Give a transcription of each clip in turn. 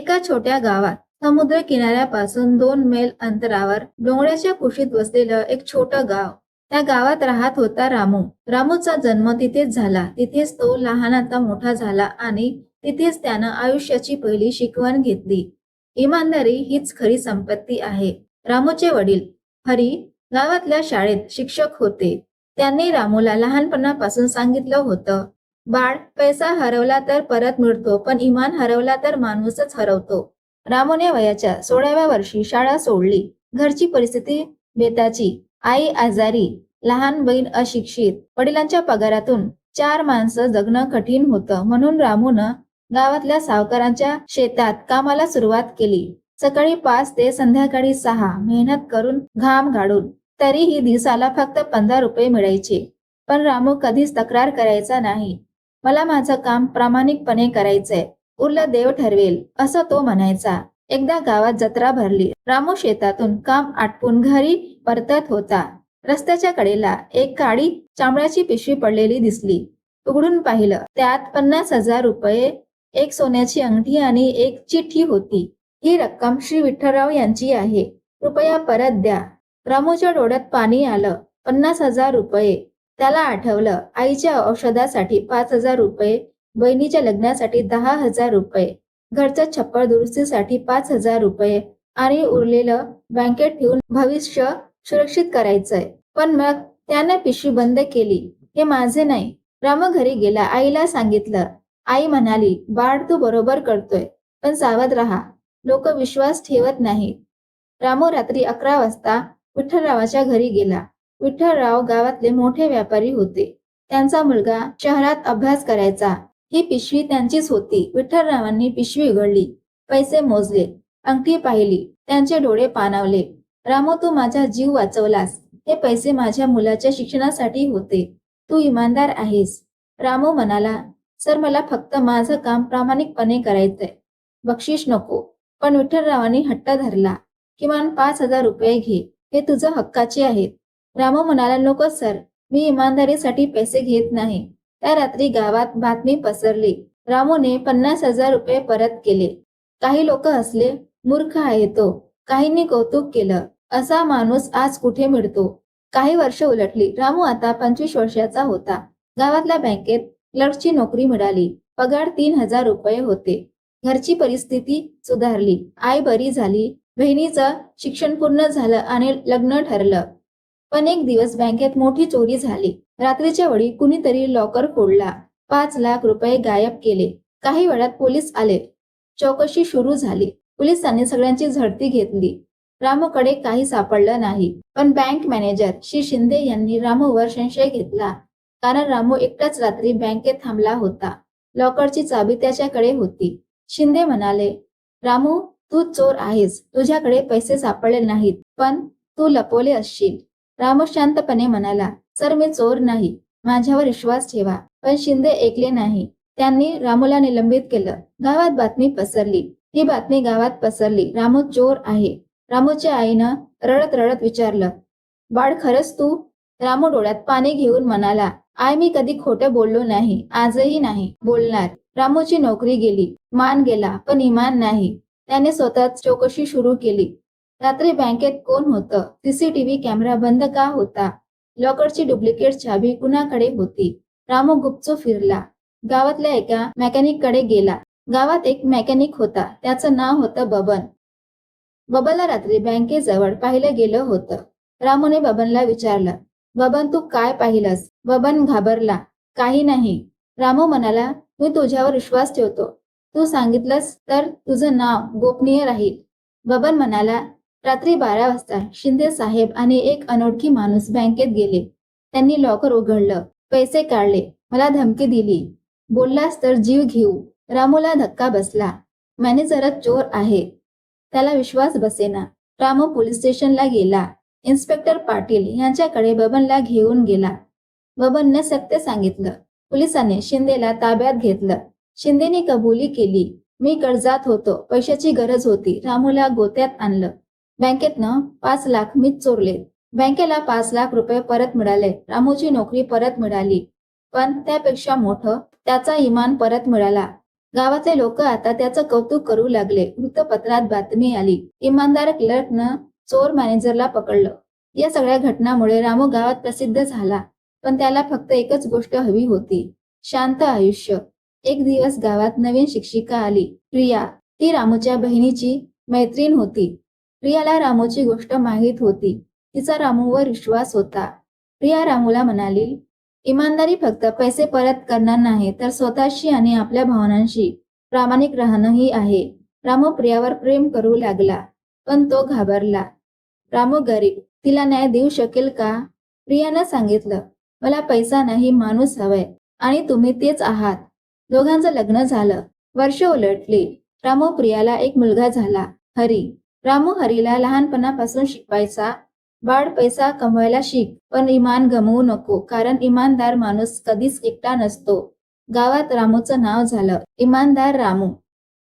एका छोट्या गावात समुद्र किनाऱ्यापासून दोन मैल अंतरावर डोंगराच्या कुशीत वसलेलं एक छोटं गाव. त्या गावात राहत होता रामू. रामूचा जन्म तिथेच झाला. तिथेच तो लहानाचा मोठा झाला आणि तिथेच त्यानं आयुष्याची पहिली शिकवण घेतली. इमानदारी हीच खरी संपत्ती आहे. रामूचे वडील हरी गावातल्या शाळेत शिक्षक होते. त्यांनी रामूला लहानपणापासून सांगितलं होतं बाळ पैसा हरवला तर परत मिळतो पण इमान हरवला तर माणूसच हरवतो. रामूने वयाच्या सोळाव्या वर्षी शाळा सोडली. घरची परिस्थिती बेताची. आई आजारी लहान बहीण अशिक्षित. वडिलांच्या पगारातून चार माणसं जगणं कठीण होतं म्हणून रामूनं गावातल्या सावकारांच्या शेतात कामाला सुरुवात केली. सकाळी पाच ते संध्याकाळी सहा मेहनत करून घाम गाडून तरीही दिवसाला फक्त पंधरा रुपये मिळायचे. पण रामू कधीच तक्रार करायचा नाही. मला माझं काम प्रामाणिकपणे करायचंय. उरलं देव ठरवेल असं तो म्हणायचा. एकदा गावात जत्रा भरली. रामू शेतातून काम आटपून घरी परतत होता. रस्त्याच्या कडेला एक काळी चामड्याची पिशवी पडलेली दिसली. उघडून पाहिलं त्यात पन्नास हजार रुपये एक सोन्याची अंगठी आणि एक चिठ्ठी होती. ही रक्कम श्री विठ्ठलराव यांची आहे. कृपया परत द्या. रामूच्या डोळ्यात पाणी आलं. पन्नास हजार रुपये. त्याला आठवलं आईच्या औषधासाठी पाच हजार रुपये बहिणीच्या लग्नासाठी दहा हजार रुपये घरच्या छप्पर दुरुस्तीसाठी पाच हजार रुपये आणि उरलेलं बँकेत ठेवून भविष्य सुरक्षित करायचंय. पण मग त्याने पिशवी बंद केली. हे माझे नाही. राम घरी गेला. आईला सांगितलं. आई म्हणाली बाळ तू बरोबर करतोय. पण सावध राहा. लोक विश्वास ठेवत नाहीत. रामू रात्री अकरा वाजता विठ्ठलरावाच्या घरी गेला. विठ्ठलराव गावातले मोठे व्यापारी होते. त्यांचा मुलगा शहरात अभ्यास करायचा. ही पिशवी त्यांचीच होती. विठ्ठलरावांनी पिशवी उघडली. पैसे मोजले. अंगठी पाहिली. त्यांचे डोळे पाणावले. रामो तू माझा जीव वाचवलास. हे पैसे माझ्या मुलाच्या शिक्षणासाठी होते. तू इमानदार आहेस. रामो म्हणाला सर मला फक्त माझं काम प्रामाणिकपणे करायचंय. बक्षीस नको. पण विठ्ठलरावांनी हट्ट धरला. किमान पाच हजार रुपये घे. हे तुझं हक्काचे आहेत. रामू म्हणाला नको सर मी इमानदारीसाठी पैसे घेत नाही. त्या रात्री गावात बातमी पसरली. रामूने पन्नास हजार रुपये परत केले. काही लोक हसले मूर्ख आहे तो काहींनी कौतुक केलं असा माणूस आज कुठे मिळतो? काही वर्ष उलटली. रामू आता पंचवीस वर्षाचा होता. गावातल्या बँकेत क्लर्कची नोकरी मिळाली. पगार तीन हजार रुपये होते. घरची परिस्थिती सुधारली. आई बरी झाली. बहिणीचं शिक्षण पूर्ण झालं आणि लग्न ठरलं. पण एक दिवस बँकेत मोठी चोरी झाली. रात्रीच्या वेळी कुणीतरी लॉकर फोडला पाच लाख रुपये गायब केले. काही वेळात पोलीस आले. चौकशी सुरू झाली. पोलिसांनी सगळ्यांची झडती घेतली. रामूकडे काही सापडलं नाही. पण बँक मॅनेजर श्री शिंदे यांनी रामूवर संशय घेतला. कारण रामू एकटाच रात्री बँकेत थांबला होता. लॉकरची चाबी त्याच्याकडे होती. शिंदे म्हणाले रामू तू चोर आहेस. तुझ्याकडे पैसे सापडले नाहीत. पण तू लपवले असशील. रामू शांतपणे म्हणाला सर मी चोर नाही. माझ्यावर विश्वास ठेवा. पण शिंदे ऐकले नाही. त्यांनी रामूला निलंबित केलं. गावात बातमी पसरली. ही बातमी गावात पसरली. रामू चोर आहे. रामूच्या आईनं रडत रडत विचारलं बाळ खरंच तू? रामू डोळ्यात पाणी घेऊन म्हणाला आय मी कधी खोटं बोललो नाही. आजही नाही. बोलणार. रामूची नोकरी गेली. मान गेला पण इमान नाही. त्याने स्वतःच चौकशी सुरू केली. रात्री बँकेत कोण होतं? सीसीटीव्ही कॅमेरा बंद का होता? लॉकरची डुप्लिकेट चाबी कुणाकडे होती? रामू गुप्चो फिरला. गावातल्या एका मेकॅनिककडे गेला. गावात एक मेकॅनिक होता. त्याचं नाव होतं बबन. बबनला रात्री बँकेजवळ पाहिलं गेलं होतं. रामूने बबनला विचारलं बबन तू काय पाहिलंस बबन घाबरला. काही नाही. रामू म्हणाला मी तुझ्यावर विश्वास ठेवतो. तू सांगितलंस तर तुझं नाव गोपनीय राहील. बबन म्हणाला रात्री बारा वाजता शिंदे साहेब आणि एक अनोळखी माणूस बँकेत गेले. त्यांनी लॉकर उघडलं. पैसे काढले. मला धमकी दिली. बोललास तर जीव घेऊ. रामूला धक्का बसला. मॅनेजरच चोर आहे. त्याला विश्वास बसेना. रामू पोलीस स्टेशनला गेला. इन्स्पेक्टर पाटील यांच्याकडे बबनला घेऊन गेला. बबनने सत्य सांगितलं. पोलिसांनी शिंदेला ताब्यात घेतलं. शिंदेने कबुली केली. मी कर्जात होतो. पैशाची गरज होती. रामूला गोत्यात आणलं. बँकेतनं पाच लाख मीच चोरले. बँकेला पाच लाख रुपये परत मिळाले. रामूची नोकरी परत मिळाली. पण त्यापेक्षा मोठं त्याचा इमान परत मिळाला. गावाचे लोक आता त्याचं कौतुक करू लागले. वृत्तपत्रात बातमी आली. इमानदार क्लर्कनं चोर मॅनेजरला पकडलं. या सगळ्या घटनामुळे रामू गावात प्रसिद्ध झाला. पण त्याला फक्त एकच गोष्ट हवी होती. शांत आयुष्य. एक दिवस गावात नवीन शिक्षिका आली. प्रिया. ती रामूच्या बहिणीची मैत्रीण होती. प्रियाला रामूची गोष्ट माहीत होती. तिचा रामूवर विश्वास होता. प्रिया रामूला म्हणाली इमानदारी फक्त पैसे परत करणार नाही तर स्वतःशी आणि आपल्या भावनांशी प्रामाणिक राहणंही आहे. रामू प्रियावर प्रेम करू लागला पण तो घाबरला. रामू गरीब तिला न्याय देऊ शकेल का? प्रियानं सांगितलं मला पैसा नाही माणूस हवाय आणि तुम्ही तेच आहात. दोघांचं लग्न झालं. वर्ष उलटली. रामू प्रियाला एक मुलगा झाला. हरी रामू हरीला लहानपणापासून शिकवायचा. बाळ पैसा कमवायला शिक पण इमान गमवू नको कारण इमानदार माणूस कधीच एकटा नसतो. गावात रामूचं नाव झालं इमानदार रामू.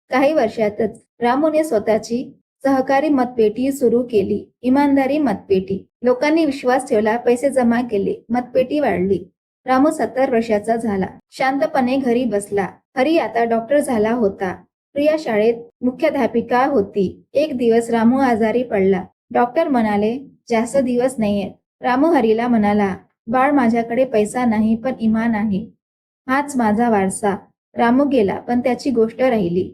काही वर्षातच रामूने स्वतःची सहकारी मतपेटी सुरू केली इमानदारी मतपेटी. लोकांनी विश्वास ठेवला पैसे जमा केले मतपेटी वाढली. रामू सत्तर वर्षाचा झाला शांतपणे घरी बसला. हरी आता डॉक्टर झाला होता. प्रिया शाळेत मुख्याध्यापिका होती. एक दिवस रामू आजारी पडला. डॉक्टर म्हणाले जास्त दिवस नाहीयेत रामू हरीला म्हणाला बाळ माझ्याकडे पैसा नाही पण इमान आहे. हाच माझा वारसा. रामू गेला पण त्याची गोष्ट राहिली.